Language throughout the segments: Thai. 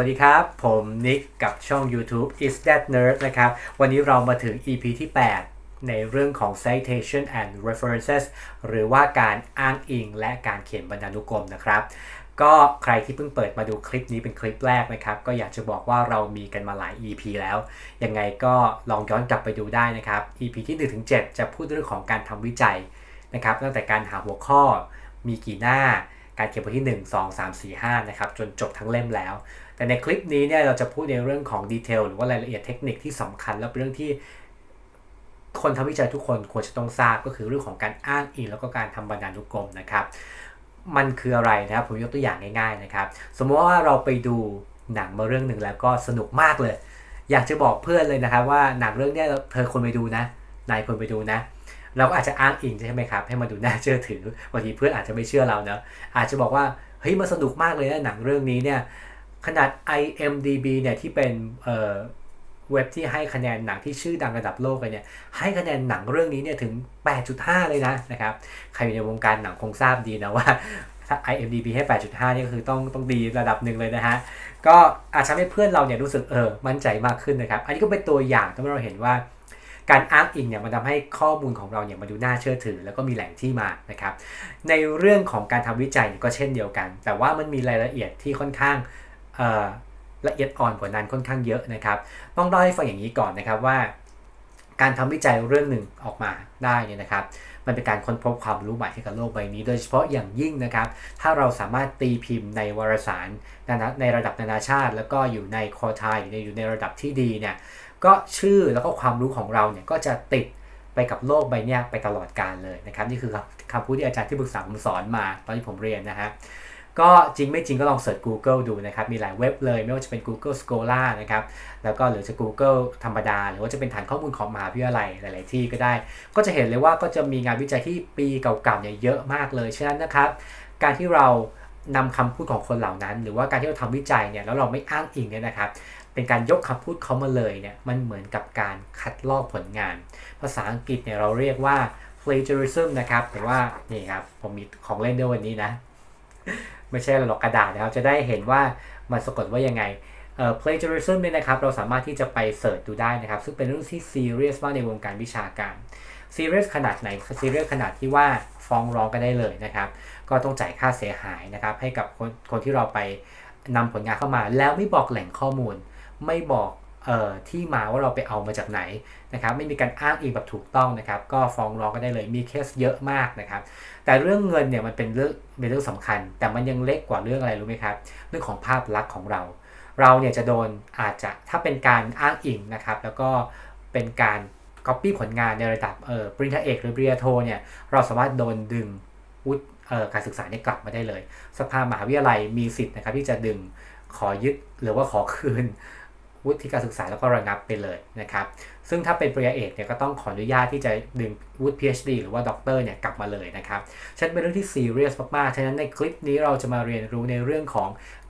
วัสดีครับ ผมนิกกับช่อง YouTube is that nerd นะครับ วันนี้เรามาถึง EP ที่ 8 ในเรื่องของ citation and references หรือว่าการอ้างอิงและการเขียนบรรณานุกรมนะครับ ก็ใครที่เพิ่งเปิดมาดูคลิปนี้เป็นคลิปแรกนะครับ ก็อยากจะบอกว่าเรามีกันมาหลาย EP แล้ว ยังไงก็ลองย้อนกลับไปดูได้นะครับ EP ที่1-7 จะพูดเรื่องของการทำวิจัยนะครับ ตั้งแต่การหาหัวข้อ มีกี่หน้า การเขียนบทที่ 1 2 3 4 5นะครับจนจบทั้งเล่มแล้ว แต่ในคลิปนี้เนี่ยเราจะพูดในเรื่องของดีเทลหรือว่ารายละเอียดเทคนิคที่สำคัญ และเป็นเรื่องที่คนทำวิจัยทุกคนควรจะต้องทราบก็คือเรื่องของการอ้างอิงแล้วก็การทำบรรณานุกรมนะครับ มันคืออะไรนะครับผมยกตัวอย่างง่ายๆนะครับ สมมติว่าเราไปดูหนังมาเรื่องหนึ่งแล้วก็สนุกมากเลย อยากจะบอกเพื่อนเลยนะครับว่าหนังเรื่องนี้เธอควรไปดูนะ นายควรไปดูนะ เราก็อาจจะอ้างอิงใช่ไหมครับ ให้มาดูน่าเชื่อถือบางทีเพื่อนอาจจะไม่เชื่อเราเนะอาจจะบอกว่าเฮ้ยมันสนุกมากเลยนะหนังเรื่องนี้เนี่ยขนาด IMDB เนี่ยที่เป็นเอ่อเว็บที่ให้คะแนนหนังที่ชื่อดังระดับโลกเลยเนี่ยให้คะแนนหนังเรื่องนี้เนี่ยถึง 8.5 เลยนะนะครับใครอยู่ในวงการหนังคงทราบดีนะว่าถ้า IMDB ให้ 8.5 นี่ก็คือต้องต้องดีระดับหนึ่งเลยนะฮะ ก็อาจจะทำให้เพื่อนเราเนี่ยรู้สึกเออมั่นใจมากขึ้นนะครับ อันนี้ก็เป็นตัวอย่างที่เราเห็นว่า การอ้างอิงเนี่ยมันทำให้ข้อมูลของเราเนี่ยมาดูน่าเชื่อถือ แล้วก็มีแหล่งที่มานะครับ ในเรื่องของการทำวิจัยยก็เช่นเดียวกัน แต่ว่ามันมีรายละเอียดที่ค่อนข้างละเอียดอ่อนกว่านั้นค่อนข้างเยอะนะครับ ต้องเล่าให้ฟังอย่างนี้ก่อนนะครับว่า การทำวิจัยเรื่องหนึ่งออกมาได้เนี่ยนะครับ มันเป็นการค้นพบความรู้ใหม่ให้กับโลกใบนี้ โดยเฉพาะอย่างยิ่งนะครับ ถ้าเราสามารถตีพิมพ์ในวารสารในระดับนานาชาติ แล้วก็อยู่ในคอทายอยู่ในอยู่ในระดับที่ดีเนี่ย ก็ชื่อแล้วก็ความรู้ของเราเนี่ยก็จะติดไปกับโลกใบนี้ไปตลอดกาลเลยนะครับนี่คือคำพูดที่อาจารย์ที่ปรึกษาผมสอนมา ตอนที่ผมเรียนนะฮะก็จริงไม่จริงก็ลองเสิร์ช Google ดูนะครับ มีหลายเว็บเลย ไม่ว่าจะเป็น Google Scholar นะครับ แล้วก็หรือจะ Google ธรรมดา หรือว่าจะเป็นฐานข้อมูลของมหาวิทยาลัยหลาย ๆ ที่ก็ได้ ก็จะเห็นเลยว่าก็จะมีงานวิจัยที่ปีเก่า ๆ เนี่ยเยอะมากเลย ฉะนั้นนะครับ การที่เรานำคำพูดของคนเหล่านั้น หรือว่าการที่เราทำวิจัยเนี่ยแล้วเราไม่อ้างอิงเนี่ยนะครับ เป็นการยกคำพูดเขามาเลยเนี่ยมันเหมือนกับการคัดลอกผลงาน ภาษาอังกฤษเนี่ยเราเรียกว่า plagiarism นะครับแต่ว่านี่ครับผมมีของเล่นด้วยวันนี้นะ ไม่ใช่หรอกกระดาษนะครับ จะได้เห็นว่ามันสะกดว่ายังไงเอ่อ plagiarism เนี่ยนะครับเราสามารถที่จะไปเสิร์ชดูได้นะครับ ซึ่งเป็นเรื่องที่ serious มากในวงการวิชาการ serious ขนาดไหน serious ขนาดที่ว่าฟ้องร้องกันได้เลยนะครับ ก็ต้องจ่ายค่าเสียหายนะครับ ให้กับคนคนที่เราไปนำผลงานเข้ามา แล้วไม่บอกแหล่งข้อมูล ไม่บอกเอ่อที่มาว่าเราไปเอามาจากไหนนะครับไม่มีการอ้างอิงแบบถูกต้องนะครับ ก็ฟ้องร้องกันได้เลยมีเคสเยอะมากนะครับ แต่เรื่องเงินเนี่ยมันเป็นเรื่องเป็นเรื่องสำคัญ แต่มันยังเล็กกว่าเรื่องอะไรรู้ไหมครับ เรื่องของภาพลักษณ์ของเรา เราเนี่ยจะโดนอาจจะถ้าเป็นการอ้างอิงนะครับ แล้วก็เป็นการก๊อปปี้ผลงานในระดับเอ่อปริญญาเอกหรือปริญญาโทเนี่ยเราสามารถโดนดึงวุฒิการศึกษาเนี่ยกลับมาได้เลย สภามหาวิทยาลัยมีสิทธิ์นะครับที่จะดึงขอยึดหรือว่าขอคืน วุฒิการศึกษาแล้วก็ระงับไปเลยนะครับ ซึ่งถ้าเป็นปริญญาเอกเนี่ยก็ต้องขออนุญาตที่จะดึงวุฒิ PhD หรือว่าด็อกเตอร์เนี่ยกลับมาเลยนะครับฉันเป็นเรื่องที่ซีเรียสมากๆ ฉะนั้นในคลิปนี้เราจะมาเรียนรู้ในเรื่องของ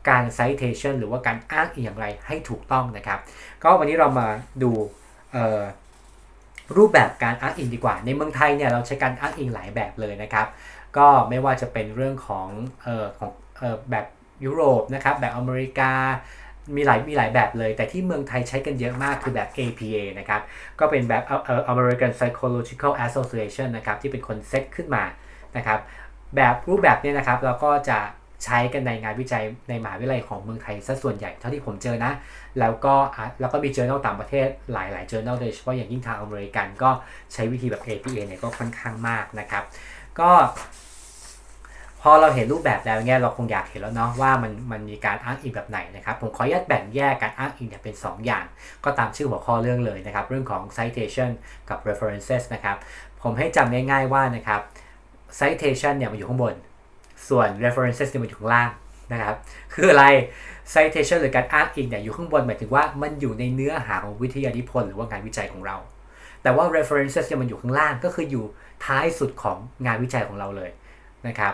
การ citation หรือว่าการอ้างอิงอย่างไรให้ถูกต้องนะครับ ก็วันนี้เรามาดูรูปแบบการอ้างอิงดีกว่า ในเมืองไทยเนี่ยเราใช้การอ้างอิงหลายแบบเลยนะครับ ก็ไม่ว่าจะเป็นเรื่องของออของออแบบยุโรปนะครับแบบอเมริกา มีหลายมีหลายแบบเลย แต่ที่เมืองไทยใช้กันเยอะมากคือแบบ APA นะครับ ก็เป็นแบบ American Psychological Association นะครับ ที่เป็นคนเซตขึ้นมานะครับ แบบรูปแบบเนี้นะครับเราก็จะใช้กันในงานวิจัยในมหาวิทยาลัยของเมืองไทยซะส่วนใหญ่เท่าที่ผมเจอนะ แล้วก็แล้วก็มี journal ต่างประเทศหลาย ๆ journal โดยเฉพาะอย่างยิ่งทางอเมริกันก็ใช้วิธีแบบ APA เนี่ยก็ค่อนข้างมากนะครับ ก็ อเราเห็นรูปแบบแล้วเนี่ยเราคงอยากเห็นแล้วเนาะว่ามันมันมีการอ้างอิงแบบไหนนะครับ ผมขออนุญาตแบ่งแยกการอ้างอิงเนี่ยเป็น 2 อย่าง ก็ตามชื่อหัวข้อเรื่องเลยนะครับ เรื่องของ citation กับ references นะครับ ผมให้จำง่ายๆว่านะครับ citation เนี่ยมันอยู่ข้างบน ส่วน references เนี่ยมันอยู่ข้างล่างนะครับ คืออะไร citation หรือการอ้างอิงเนี่ยอยู่ข้างบนหมายถึงว่ามันอยู่ในเนื้อหาของวิทยานิพนธ์หรือว่างานวิจัยของเรา แต่ว่า references เนี่ยมันอยู่ข้างล่างก็คืออยู่ท้ายสุดของงานวิจัยของเราเลยนะครับ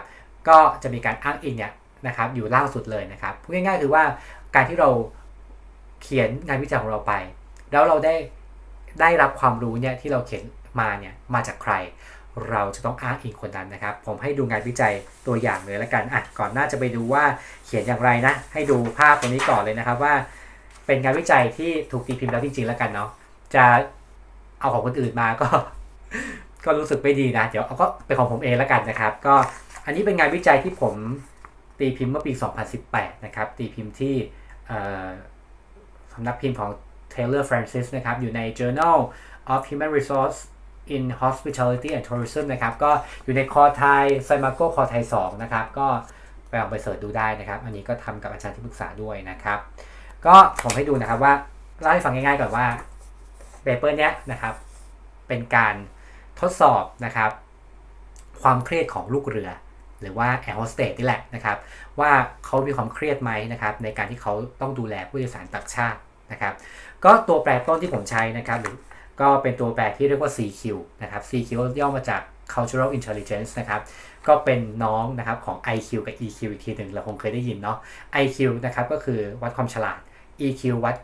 ก็จะมีการอ้างอิงเนี่ยนะครับอยู่ล่าสุดเลยนะครับพูดง่ายๆคือว่าการที่เราเขียนงานวิจัยของเราไป แล้วเราได้ได้รับความรู้เนี่ยที่เราเขียนมาเนี่ยมาจากใคร เราจะต้องอ้างอิงคนนั้นนะครับ ผมให้ดูงานวิจัยตัวอย่างเลยละกันอะก่อนหน้าจะไปดูว่าเขียนอย่างไรนะให้ดูภาพตรงนี้ก่อนเลยนะครับว่า เป็นงานวิจัยที่ถูกตีพิมพ์แล้วจริงๆแล้วกันเนาะจะเอาของคนอื่นมาก็ ก็รู้สึกไม่ดีนะ เดี๋ยวเอาก็เป็นของผมเองแล้วกันนะครับ ก็ อันนี้เป็นงานวิจัยที่ผมตีพิมพ์เมื่อปี 2018 นะครับ ตีพิมพ์ที่สำนักพิมพ์ของ Taylor Francis นะครับ อยู่ใน Journal of Human Resource in Hospitality and Tourism นะครับ ก็อยู่ในคอไทยไซมาโกคอไทย2นะครับ ก็ไปลองไปเสิร์ชดูได้นะครับ อันนี้ก็ทำกับอาจารย์ที่ปรึกษาด้วยนะครับ ก็ผมให้ดูนะครับว่าเล่าให้ฟังง่ายๆก่อนว่าเปเปอร์เนี้ยนะครับ เป็นการทดสอบนะครับ ความเครียดของลูกเรือ หรือว่าแอร์โฮสเตสนี่แหละนะครับ ว่าเขามีความเครียดไหมนะครับในการที่เขาต้องดูแลผู้โดยสารต่างชาตินะครับ ก็ตัวแปรต้นที่ผมใช้นะครับหรือก็เป็นตัวแปรที่เรียกว่า CQ นะครับ CQ ย่อมาจาก cultural intelligence นะครับ ก็เป็นน้องนะครับของ IQ กับ EQ อีกทีหนึ่งเราคงเคยได้ยินเนาะ IQ นะครับก็คือวัดความฉลาด EQ วัด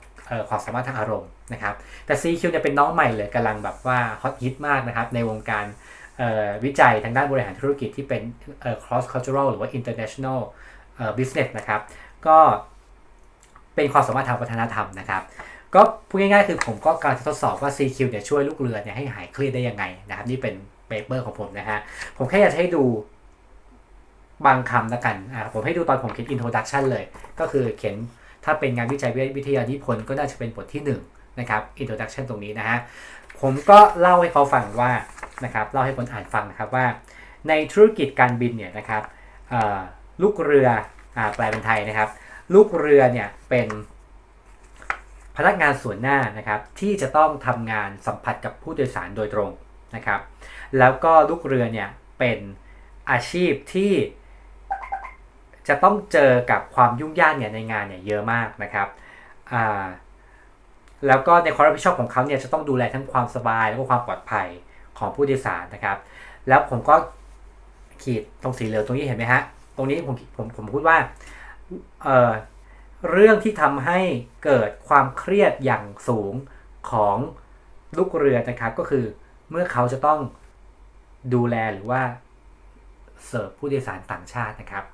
ความสามารถทางอารมณ์นะครับ แต่ CQ เนี่ยเป็นน้องใหม่เลยกำลังแบบว่าฮอตฮิตมากนะครับในวงการ วิจัยทางด้านบริหารธุรกิจที่เป็น cross cultural หรือว่า international business นะครับ ก็เป็นความสามารถทางวัฒนธรรมนะครับ ก็พูดง่ายๆ คือผมก็กำลังจะทดสอบว่า CQ เนี่ยช่วยลูกเรือเนี่ยให้หายเครียดได้ยังไงนะครับ นี่เป็นเปเปอร์ของผมนะฮะ ผมแค่อยากให้ดูบางคำล้วกันอ่าผมให้ดูตอนผมเขียน introduction เลย ก็คือเขียนถ้าเป็นงานวิจัยวิทยานิพนธ์ก็น่าจะเป็นบทที่1นะครับ introduction ตรงนี้นะฮะ ผมก็เล่าให้เขาฟังว่า นะครับเล่าให้คนอ่านฟังนะครับว่า ในธุรกิจการบินเนี่ยนะครับลูกเรืออแปลเป็นไทยนะครับ ลูกเรือเนี่ยเป็นพนักงานส่วนหน้านะครับที่จะต้องทำงานสัมผัสกับผู้โดยสารโดยตรงนะครับ แล้วก็ลูกเรือเนี่ยเป็นอาชีพที่จะต้องเจอกับความยุ่งยากเนี่ยในงานเนี่ยเยอะมากนะครับแล้วก็ในความรับผิดชอบของเขาเนี่ยจะต้องดูแลทั้งความสบายแล้วก็ความปลอดภัย ของผู้โดยสารนะครับ แล้วผมก็ขีดตรงสีเหลืองตรงนี้เห็นไหมฮะ ตรงนี้ผมผมผมพูดว่าเออเรื่องที่ทำให้เกิดความเครียดอย่างสูงของลูกเรือนะครับก็คือเมื่อเขาจะต้องดูแลหรือว่าเสิร์ฟผู้โดยสารต่างชาตินะครับ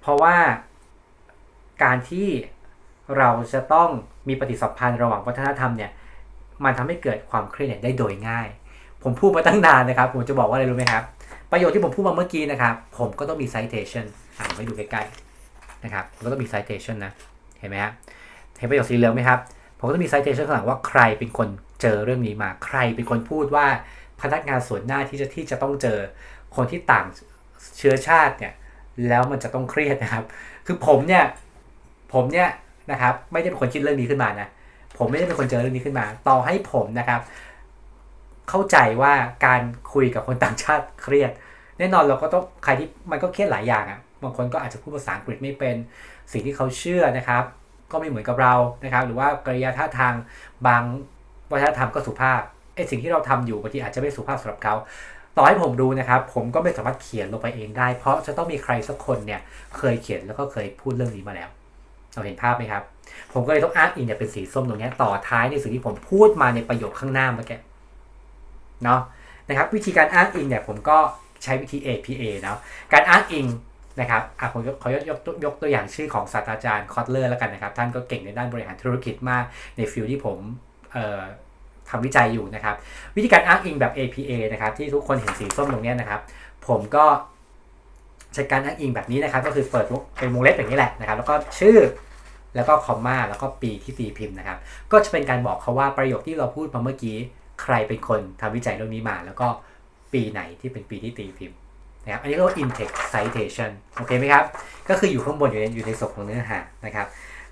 เพราะว่าการที่เราจะต้องมีปฏิสัมพันธ์ระหว่างวัฒนธรรมเนี่ยมันทำให้เกิดความเครียดได้โดยง่าย ผมพูดมาตั้งนานนะครับ ผมจะบอกว่าอะไรรู้ไหมครับ ประโยชน์ที่ผมพูดมาเมื่อกี้นะครับ ผมก็ต้องมี citation อ่านให้ดูใกล้ๆนะครับผมก็ต้องมี citation นะ เห็นไหมครับเห็นประโยคสีเหลืองไหมครับ ผมก็ต้องมี citation ข้างหลังว่าใครเป็นคนเจอเรื่องนี้มา ใครเป็นคนพูดว่าพนักงานส่วนหน้าที่จะที่จะต้องเจอคนที่ต่างเชื้อชาติเนี่ยแล้วมันจะต้องเครียดนะครับ คือผมเนี่ยผมเนี่ยนะครับไม่ได้เป็นคนคิดเรื่องนี้ขึ้นมานะ ผมไม่ได้เป็นคนเจอเรื่องนี้ขึ้นมา ต่อให้ผมนะครับ เข้าใจว่าการคุยกับคนต่างชาติเครียด แน่นอนเราก็ต้องใครที่มันก็เครียดหลายอย่างอะ่ะบางคนก็อาจจะพูดภาษาอังกฤษไม่เป็นสิ่งที่เขาเชื่อนะครับ ก็ไม่เหมือนกับเรานะครับ หรือว่ากริยาท่าทางบางวัฒนธรรมก็สุภาพไอ้สิ่งที่เราทำอยู่บางทีอาจจะไม่สุภาพสำหรับเขาต่อให้ผมดูนะครับ ผมก็ไม่สามารถเขียนลงไปเองได้ เพราะจะต้องมีใครสักคนเนี่ยเคยเขียนแล้วก็เคยพูดเรื่องนี้มาแล้วเราเห็นภาพไหมครับ ผมก็เลยต้องอ้างอิงเนี่ยเป็นสีส้มตรงนี้ต่อท้ายในสิ่งที่ผมพูดมาในประโยคข้างหน้าเมื่อกี้ เนาะนะครับวิธีการอ้างอิงเนี่ยผมก็ใช้วิธี APA เนาะการอ้างอิงนะครับอะผมขอยกยกยกตัวอย่างชื่อของศาสตราจารย์คอตเลอร์แล้วกันนะครับ ท่านก็เก่งในด้านบริหารธุรกิจมากในฟิลที่ผมทำวิจัยอยู่นะครับ วิธีการอ้างอิงแบบ APA นะครับ ที่ทุกคนเห็นสีส้มตรงนี้นะครับ ผมก็ใช้การอ้างอิงแบบนี้นะครับ ก็คือเปิดเป็นวงเล็บอย่างนี้แหละนะครับ แล้วก็ชื่อแล้วก็คอมมาแล้วก็ปีที่ตีพิมพ์นะครับ ก็จะเป็นการบอกเขาว่าประโยคที่เราพูดมาเมื่อกี้ ใครเป็นคนทำวิจัยเรื่องนี้มา แล้วก็ปีไหนที่เป็นปีที่ตีพิมพ์นะครับอันนี้เรียกว่า in-text citation โอเคไหมครับ ก็คืออยู่ข้างบนอยู่ในอยู่ในศพของเนื้อหานะครับ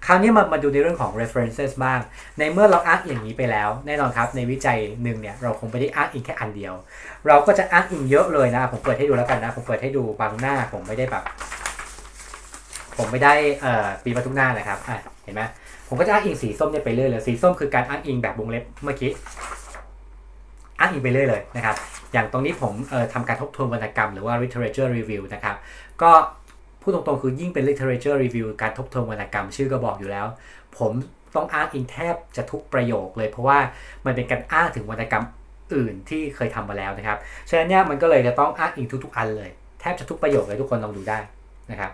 คราวนี้มามาดูในเรื่องของ references บ้าง ในเมื่อเราอ้างอย่างนี้ไปแล้ว แน่นอนครับ ในวิจัยหนึ่งเนี่ยเราคงไม่ได้อ้างอิงแค่อันเดียว เราก็จะอ้างอิงเยอะเลยนะ ผมเปิดให้ดูแล้วกันนะ ผมเปิดให้ดูบางหน้า ผมไม่ได้แบบ ผมไม่ได้เอ่อปีมาทุกหน้านะครับอะเห็นไหมผมก็จะอ้างอิงสีส้มเนี่ยไปเรื่อยเลย สีส้มคือการอ้างอิงแบบวงเล็บเมื่อกี้ อ้างอิงไปเรื่อยเลยนะครับ อย่างตรงนี้ผมทำการทบทวนวรรณกรรมหรือว่า literature review นะครับ ก็พูดตรงๆ คือยิ่งเป็น literature review การทบทวนวรรณกรรมชื่อก็บอกอยู่แล้ว ผมต้องอ้างอิงแทบจะทุกประโยคเลย เพราะว่ามันเป็นการอ้างถึงวรรณกรรมอื่นที่เคยทำมาแล้วนะครับ ฉะนั้นเนี่ยมันก็เลยจะต้องอ้างอิงทุกๆ อันเลย แทบจะทุกประโยคเลยทุกคนลองดูได้นะครับ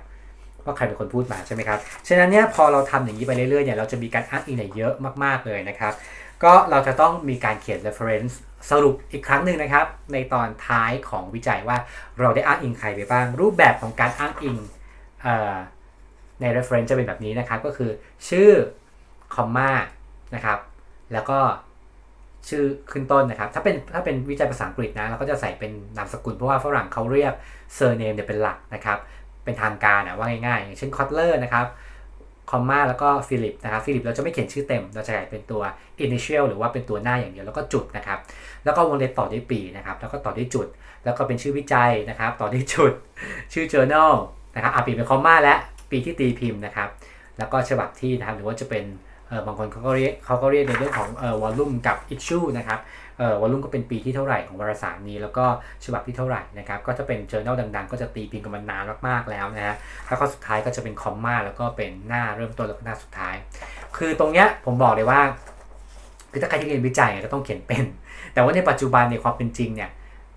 ว่าใครเป็นคนพูดมาใช่ไหมครับ ฉะนั้นเนี่ยพอเราทำอย่างนี้ไปเรื่อยๆเนี่ยเราจะมีการอ้างอิงเนี่ยเยอะมากๆเลยนะครับ ก็เราจะต้องมีการเขียน reference สรุปอีกครั้งหนึ่งนะครับ ในตอนท้ายของวิจัยว่าเราได้อ้างอิงใครไปบ้าง รูปแบบของการอ้างอิงอใน reference จะเป็นแบบนี้นะครับ ก็คือชื่อคอมมานะครับ แล้วก็ชื่อขึ้นต้นนะครับ ถ้าเป็นถ้าเป็นวิจัยภาษาอังกฤษนะเราก็จะใส่เป็นนามสกุลเพราะว่าฝรั่งเขาเรียกเซอร์เนมเนี่ยเป็นหลักนะครับ เป็นทางการนะว่าง่ายๆ อย่างเช่นคอตเลอร์นะครับ คอมมาแล้วก็ฟิลิปนะครับฟิลิปเราจะไม่เขียนชื่อเต็ม เราจะใส่เป็นตัว initial หรือว่าเป็นตัวหน้าอย่างเดียวแล้วก็จุดนะครับ แล้วก็วงเล็บต่อด้วยปีนะครับ แล้วก็ต่อด้วยจุด แล้วก็เป็นชื่อวิจัยนะครับ ต่อด้วยจุด ชื่อ journal นะครับอะปีเป็นคอมมาและปีที่ตีพิมพ์นะครับ แล้วก็ฉบับที่นะครับหรือว่าจะเป็นเออบางคนเขาก็เรียกเขาก็เรียกในเรื่องของเอ่อวอลลุ่มกับ issue นะครับ วอลลุ่มก็เป็นปีที่เท่าไหร่ของวารสารนี้ แล้วก็ฉบับที่เท่าไหร่นะครับก็จะเป็น journal ดังๆ ก็จะตีพิมพ์กันมานานมากๆแล้วนะฮะแล้วก็สุดท้ายก็จะเป็นคอมมาแล้วก็เป็นหน้าเริ่มต้นแล้วก็หน้าสุดท้าย คือตรงเนี้ยผมบอกเลยว่าคือถ้าใครที่เรียนวิจัยก็ต้องเขียนเป็น แต่ว่าในปัจจุบันในความเป็นจริงเนี่ย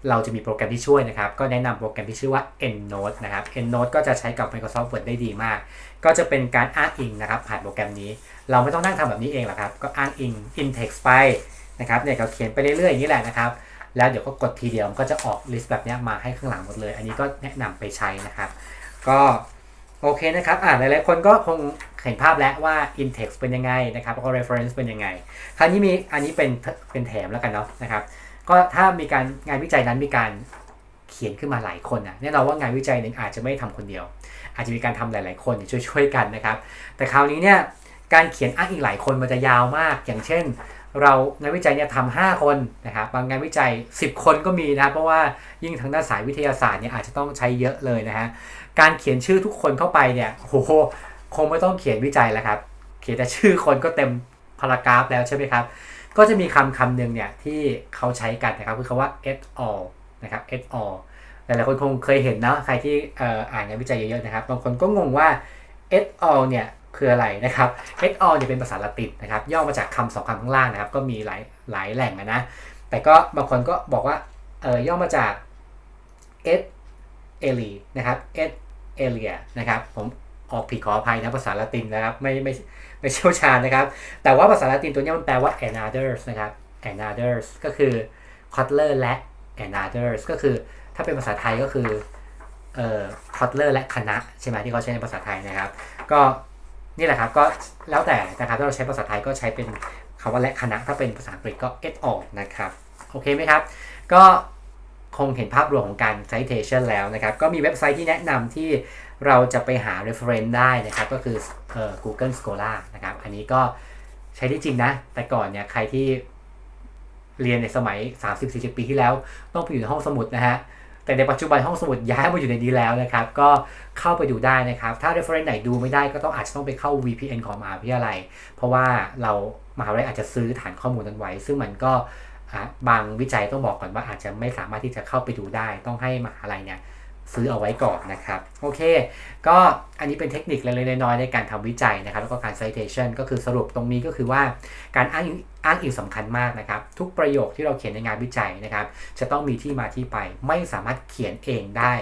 เราจะมีโปรแกรมที่ช่วยนะครับ ก็แนะนำโปรแกรมที่ชื่อว่า EndNote นะครับ EndNote ก็จะใช้กับ Microsoft Word ได้ดีมาก ก็จะเป็นการอ้างอิงนะครับ ผ่านโปรแกรมนี้ เราไม่ต้องนั่งทำแบบนี้เองหรอกครับ ก็อ้างอิง in-text ไป นะครับเนี่ยเราเขียนไปเรื่อยๆอย่างนี้แหละนะครับ แล้วเดี๋ยวก็กดทีเดียวก็จะออกลิสต์แบบนี้มาให้ข้างหลังหมดเลย อันนี้ก็แนะนำไปใช้นะครับ ก็โอเคนะครับอ่าหลายๆคนก็คงเห็นภาพแล้วว่า Intex เป็นยังไงนะครับแล้วก็ reference เป็นยังไง คราวนี้มีอันนี้เป็นเป็นแถมแล้วกันเนาะนะครับ ก็ถ้ามีการงานวิจัยนั้นมีการเขียนขึ้นมาหลายคนนะแน่นอนว่างานวิจัยหนึ่งอาจจะไม่ทำคนเดียว อาจจะมีการทำหลาย ๆ คนช่วยช่วยๆกันนะครับ แต่คราวนี้เนี่ยการเขียนอ้างอิงหลายคนมันจะยาวมาก อย่างเช่น เรางานวิจัยเนี่ยทำห้าคนนะครับบางงานวิจัย 10 คนก็มีนะครับเพราะว่ายิ่งทางด้านสายวิทยาศาสตร์เนี่ยอาจจะต้องใช้เยอะเลยนะฮะการเขียนชื่อทุกคนเข้าไปเนี่ยโหคงไม่ต้องเขียนวิจัยแล้วครับ เขียนแต่ชื่อคนก็เต็มพารากราฟแล้วใช่ไหมครับก็จะมีคำคำหนึ่งเนี่ยที่เขาใช้กันนะครับคือคำว่า et al นะครับ et al หลายๆคนคงเคยเห็นนะใครที่อ่ออ่านงานวิจัยเยอะๆนะครับบางคนก็งงว่า et al เนี่ย คืออะไรนะครับ et al เนี่ยเป็นภาษาละตินนะครับ ย่อมาจากคำสองคำข้างล่างนะครับ ก็มีหลายหลายแหล่งนะ แต่ก็บางคนก็บอกว่าเออย่อมาจาก et ali นะครับ et alia นะครับ ผมออกผิดขออภัยนะภาษาละตินนะครับ ไม่ไม่ไม่เชี่ยวชาญนะครับ แต่ว่าภาษาละตินตัวเนี้ยมันแปลว่า another's นะครับ another's ก็คือ Kotler และ another's ก็คือถ้าเป็นภาษาไทยก็คือเอ่อ Kotler และคณะใช่ไหมที่เขาใช้ในภาษาไทยนะครับ ก็ นี่แหละครับก็แล้วแต่นะครับถ้าเราใช้ภาษาไทยก็ใช้เป็นคำว่าและคณะถ้าเป็นภาษาอังกฤษก็ et al นะครับโอเคไหมครับ ก็คงเห็นภาพรวมของการ citation แล้วนะครับ ก็มีเว็บไซต์ที่แนะนำที่เราจะไปหา reference ได้นะครับ ก็คือเอ่อ Google Scholar นะครับ อันนี้ก็ใช้ได้จริงนะ แต่ก่อนเนี่ยใครที่เรียนในสมัย 30-40 ปีที่แล้ว ต้องไปอยู่ในห้องสมุดนะฮะ แต่ในปัจจุบันห้องสมุดย้ายมาอยู่ในนี้แล้วนะครับ ก็เข้าไปดูได้นะครับ ถ้า reference ไหนดูไม่ได้ก็ต้องอาจจะต้องไปเข้า VPN ของมหาวิทยาลัย เพราะว่าเรามหาวิทยาลัยอาจจะซื้อฐานข้อมูลนั้นไว้ ซึ่งมันก็บางวิจัยต้องบอกก่อนว่าอาจจะไม่สามารถที่จะเข้าไปดูได้ ต้องให้มหาลัยเนี่ย ซื้อเอาไว้ก่อนนะครับ โอเค ก็อันนี้เป็นเทคนิคเล็กๆน้อยๆในการทำวิจัยนะครับ แล้วก็การ citation ก็คือสรุปตรงนี้ก็คือว่าการอ้างอิงอ้างอิงสำคัญมากนะครับ ทุกประโยคที่เราเขียนในงานวิจัยนะครับ จะต้องมีที่มาที่ไปไม่สามารถเขียนเองได้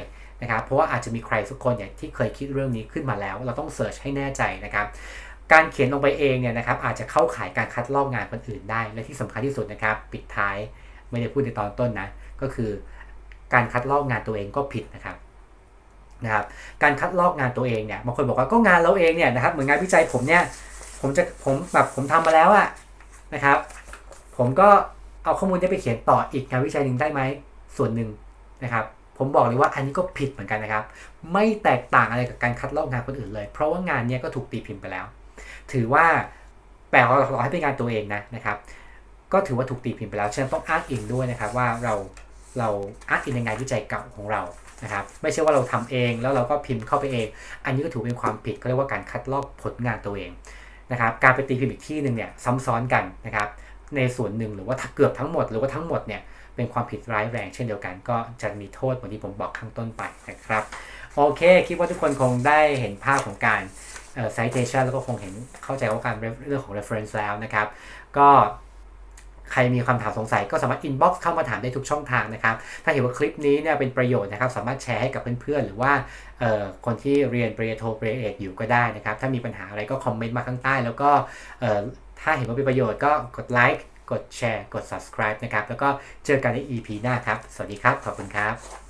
นะครับ เพราะว่าอาจจะมีใครสักคนเนี่ยที่เคยคิดเรื่องนี้ขึ้นมาแล้ว เราต้องเสิร์ชให้แน่ใจนะครับการเขียนลงไปเองเนี่ยนะครับอาจจะเข้าข่ายการคัดลอกงานคนอื่นได้ และที่สำคัญที่สุดนะครับ ปิดท้ายไม่ได้พูดในตอนต้นนะ ก็คือ การคัดลอกงานตัวเองก็ผิดนะครับนะครับ การคัดลอกงานตัวเองเนี่ยบางคนบอกว่าก็งานเราเองเนี่ยนะครับเหมือนงานวิจัยผมเนี่ยผมจะผมแบบผมทำมาแล้วอะนะครับ ผมก็เอาข้อมูลนี้ไปเขียนต่ออีกงานวิจัยหนึ่งได้ไหมส่วนหนึ่งนะครับ ผมบอกเลยว่าอันนี้ก็ผิดเหมือนกันนะครับ ไม่แตกต่างอะไรกับการคัดลอกงานคนอื่นเลย เพราะว่างานเนี้ยก็ถูกตีพิมพ์ไปแล้ว ถือว่าแปลว่าเราให้เป็นงานตัวเองนะนะครับ ก็ถือว่าถูกตีพิมพ์ไปแล้วฉะนั้นต้องอ้างอิงด้วยนะครับว่าเรา เราอ้างอิงในงานวิจัยเก่าของเรานะครับไม่ใช่ว่าเราทำเองแล้วเราก็พิมพ์เข้าไปเอง อันนี้ก็ถือเป็นความผิดเขาเรียกว่าการคัดลอกผลงานตัวเองนะครับการไปตีพิมพ์อีกที่หนึ่งเนี่ยซ้ำซ้อนกันนะครับในส่วนหนึ่งหรือว่าเกือบทั้งหมดหรือว่าทั้งหมดเนี่ยเป็นความผิดร้ายแรงเช่นเดียวกันก็จะมีโทษเหมือนที่ผมบอกข้างต้นไปนะครับโอเคคิดว่าทุกคนคงได้เห็นภาพของการ citation แล้วก็คงเห็นเข้าใจว่าการเรื่องของ reference แล้วนะครับ ก็ ใครมีคำถามสงสัยก็สามารถอินบ็อกซ์เข้ามาถามได้ทุกช่องทางนะครับ ถ้าเห็นว่าคลิปนี้เนี่ยเป็นประโยชน์นะครับ สามารถแชร์ให้กับเพื่อนๆ หรือว่าคนที่เรียนปริญญาโทปริญญาเอกอยู่ก็ได้นะครับ ถ้ามีปัญหาอะไรก็คอมเมนต์มาข้างใต้ แล้วก็ถ้าเห็นว่าเป็นประโยชน์ก็กดไลค์กดแชร์ กด subscribe นะครับ แล้วก็เจอกันใน EP หน้าครับ สวัสดีครับ ขอบคุณครับ